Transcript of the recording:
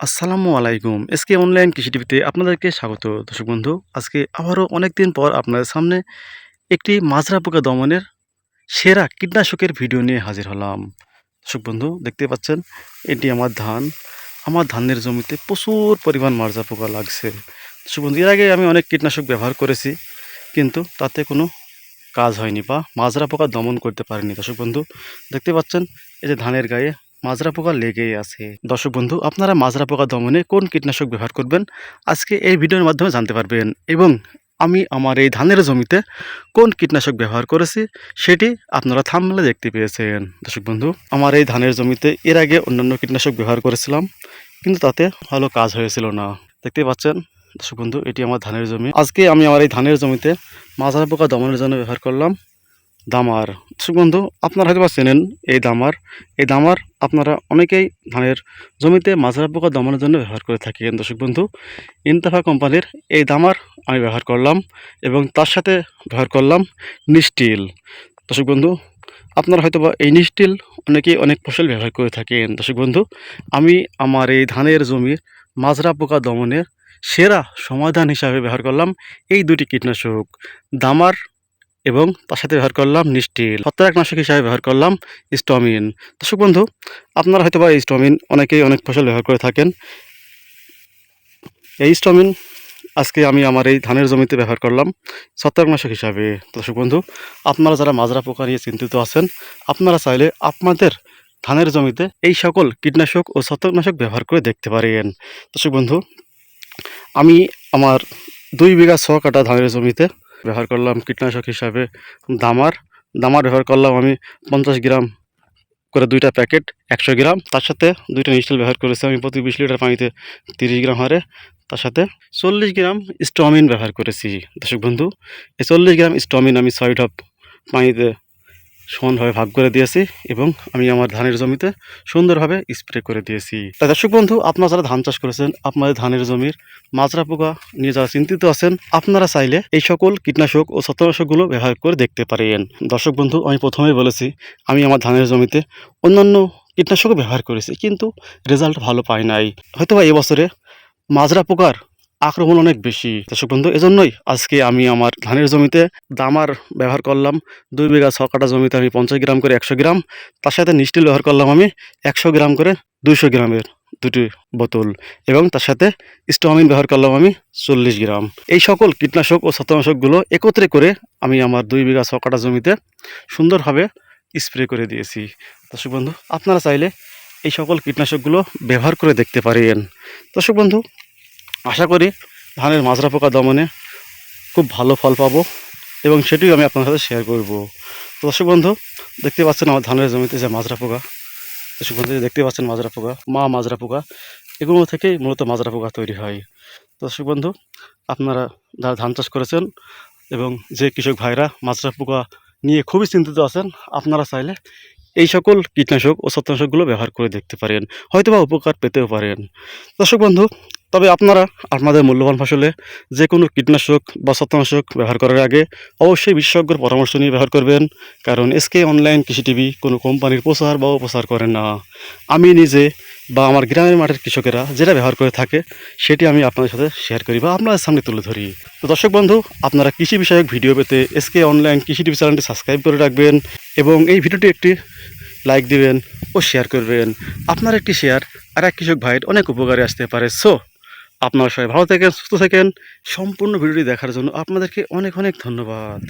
আসসালামু আলাইকুম। SK online কৃষি টিভিতে আপনাদেরকে স্বাগত। দর্শক বন্ধু, আজকে আবারও অনেক দিন পর আপনাদের সামনে একটি মাজরা পোকা দমনের সেরা কীটনাশকের ভিডিও নিয়ে হাজির হলাম। দর্শক বন্ধু, দেখতে পাচ্ছেন, এটি আমার ধান। আমার ধানের জমিতে প্রচুর পরিমাণ মাজরা পোকা লাগছে। দর্শক বন্ধু, এর আগে আমি অনেক কীটনাশক ব্যবহার করেছি, কিন্তু তাতে কোনো কাজ হয়নি বা মাজরা পোকা দমন করতে পারিনি। দর্শক বন্ধু, দেখতে পাচ্ছেন, এই যে ধানের গায়ে মাজরা পোকা লেগেই আছে। দর্শক বন্ধু, আপনারা মাজরা পোকা দমনে কোন কীটনাশক ব্যবহার করবেন? আজকে এই ভিডিওর মাধ্যমে জানতে পারবেন এবং আমি আমার এই ধানের জমিতে কোন কীটনাশক ব্যবহার করেছি সেটি আপনারা থামলে দেখতে পেয়েছেন। দর্শক বন্ধু, আমার এই ধানের জমিতে এর আগে অন্যান্য কীটনাশক ব্যবহার করেছিলাম, কিন্তু তাতে ভালো কাজ হয়েছিল না। দেখতে পাচ্ছেন, দর্শক বন্ধু, এটি আমার ধানের জমি। আজকে আমি আমার এই ধানের জমিতে মাজরা পোকা দমনের জন্য ব্যবহার করলাম। দামার। বন্ধু, আপনারা হয়তো চেনেন এই দামার। এই দামার আপনারা অনেকেই ধানের জমিতে মাজরা পোকা দমনের জন্য ব্যবহার করে থাকেন। দর্শক বন্ধু, ইনতাফা কোম্পানির এই দামার আমি ব্যবহার করলাম এবং তার সাথে ব্যবহার করলাম নিস্টিল। দর্শক বন্ধু, আপনারা হয়তো বা এই নিস্টিল অনেকেই অনেক ফসল ব্যবহার করে থাকেন। দর্শক বন্ধু, আমি আমার এই ধানের জমির মাজরা পোকা দমনের সেরা সমাধান হিসাবে ব্যবহার করলাম এই দুটি কীটনাশক। দামার এবং তার সাথে ব্যবহার করলাম নিস্টিল। ছত্রাকনাশক হিসাবে ব্যবহার করলাম স্টমিন। দর্শক বন্ধু, আপনারা হয়তো বা স্টমিন অনেকেই অনেক ফসল ব্যবহার করে থাকেন। এই স্টমিন আজকে আমি আমার এই ধানের জমিতে ব্যবহার করলাম ছত্রাকনাশক হিসাবে। দর্শক বন্ধু, আপনারা যারা মাজরা পোকা নিয়ে চিন্তিত আছেন, আপনারা চাইলে আপনাদের ধানের জমিতে এই সকল কীটনাশক ও ছত্রাকনাশক ব্যবহার করে দেখতে পারেন। দর্শক বন্ধু, আমি আমার দুই বিঘা ছ কাটা ধানের জমিতে ব্যবহার করলাম কীটনাশক হিসাবে। দামার দামার ব্যবহার করলাম আমি পঞ্চাশ গ্রাম করে দুইটা প্যাকেট, একশো গ্রাম। তার সাথে দুইটা নিস্টেল ব্যবহার করেছি আমি প্রতি বিশ লিটার পানিতে তিরিশ গ্রাম হারে। তার সাথে চল্লিশ গ্রাম স্টমিন ব্যবহার করেছি। দর্শক বন্ধু, এই চল্লিশ গ্রাম স্টমিন আমি ছয় অফ পানিতে সমানভাবে ভাগ করে দিয়েছি এবং আমি আমার ধানের জমিতে সুন্দরভাবে স্প্রে করে দিয়েছি। তাই দর্শক বন্ধু, আপনারা যারা ধান চাষ করেছেন, আপনাদের ধানের জমির মাজরা পোকা নিয়ে যারা চিন্তিত আছেন, আপনারা চাইলে এই সকল কীটনাশক ও ছত্রনাশকগুলো ব্যবহার করে দেখতে পারেন। দর্শক বন্ধু, আমি প্রথমেই বলেছি, আমি আমার ধানের জমিতে অন্যান্য কীটনাশকও ব্যবহার করেছি, কিন্তু রেজাল্ট ভালো পাই নাই। হয়তো বা এবছরে মাজরা পোকার আক্রমণ অনেক বেশি। দর্শক বন্ধু, এজন্যই আজকে আমি আমার ধানের জমিতে দামার ব্যবহার করলাম। দুই বিঘা ছ কাটা জমিতে আমি পঞ্চাশ গ্রাম করে একশো গ্রাম। তার সাথে নিস্টিল ব্যবহার করলাম আমি একশো গ্রাম করে দুইশো গ্রামের দুটি বোতল এবং তার সাথে স্টোমিন ব্যবহার করলাম আমি চল্লিশ গ্রাম। এই সকল কীটনাশক ও ছত্রনাশকগুলো একত্রে করে আমি আমার দুই বিঘা ছ কাটা জমিতে সুন্দরভাবে স্প্রে করে দিয়েছি। দর্শক বন্ধু, আপনারা চাইলে এই সকল কীটনাশকগুলো ব্যবহার করে দেখতে পারেন। দর্শক বন্ধু আশা করি ধানের মাজরা পোকা দমনে খুব ভালো ফল পাবো এবং সেটিও আমি আপনার সাথে শেয়ার করব। তো দর্শক বন্ধু, দেখতে পাচ্ছেন আমার ধানের জমিতে যে মাজরা পোকা। দর্শক বন্ধু দেখতে পাচ্ছেন মাজরা পোকা, মা মাজরা পোকা, এগুলো থেকেই মূলত মাজরা পোকা তৈরি হয়। দর্শক বন্ধু, আপনারা যারা ধান চাষ করেছেন এবং যে কৃষক ভাইরা মাজরা পোকা নিয়ে খুবই চিন্তিত আছেন, আপনারা চাইলে এই সকল কীটনাশক ও ছত্রনাশকগুলো ব্যবহার করে দেখতে পারেন, হয়তোবা উপকার পেতেও পারেন। দর্শক বন্ধু তবে আপনারা আপনাদের মূল্যবান ফসলে যে কোনো কীটনাশক বা ছত্রনাশক ব্যবহার করার আগে অবশ্যই বিশেষজ্ঞর পরামর্শ নিয়ে ব্যবহার করবেন। কারণ এসকে অনলাইন কৃষি টিভি কোনো কোম্পানির প্রচার বা অপচার করে না। আমি নিজে বা আমার গ্রামের মাঠের কৃষকেরা যেটা ব্যবহার করে থাকে, সেটি আমি আপনাদের সাথে শেয়ার করি বা আপনাদের সামনে তুলে ধরি। তো দর্শক বন্ধু, আপনারা কৃষি বিষয়ক ভিডিও পেতে এসকে অনলাইন কৃষি টিভি চ্যানেলটি সাবস্ক্রাইব করে রাখবেন এবং এই ভিডিওটি একটি লাইক দিবেন ও শেয়ার করবেন। আপনার একটি শেয়ার আর এক কৃষক ভাইয়ের অনেক উপকারে আসতে পারে। সো আপনারা সবাই ভালো থাকেন সুস্থ থাকেন। সম্পূর্ণ ভিডিওটি দেখার জন্য আপনাদেরকে অনেক অনেক ধন্যবাদ।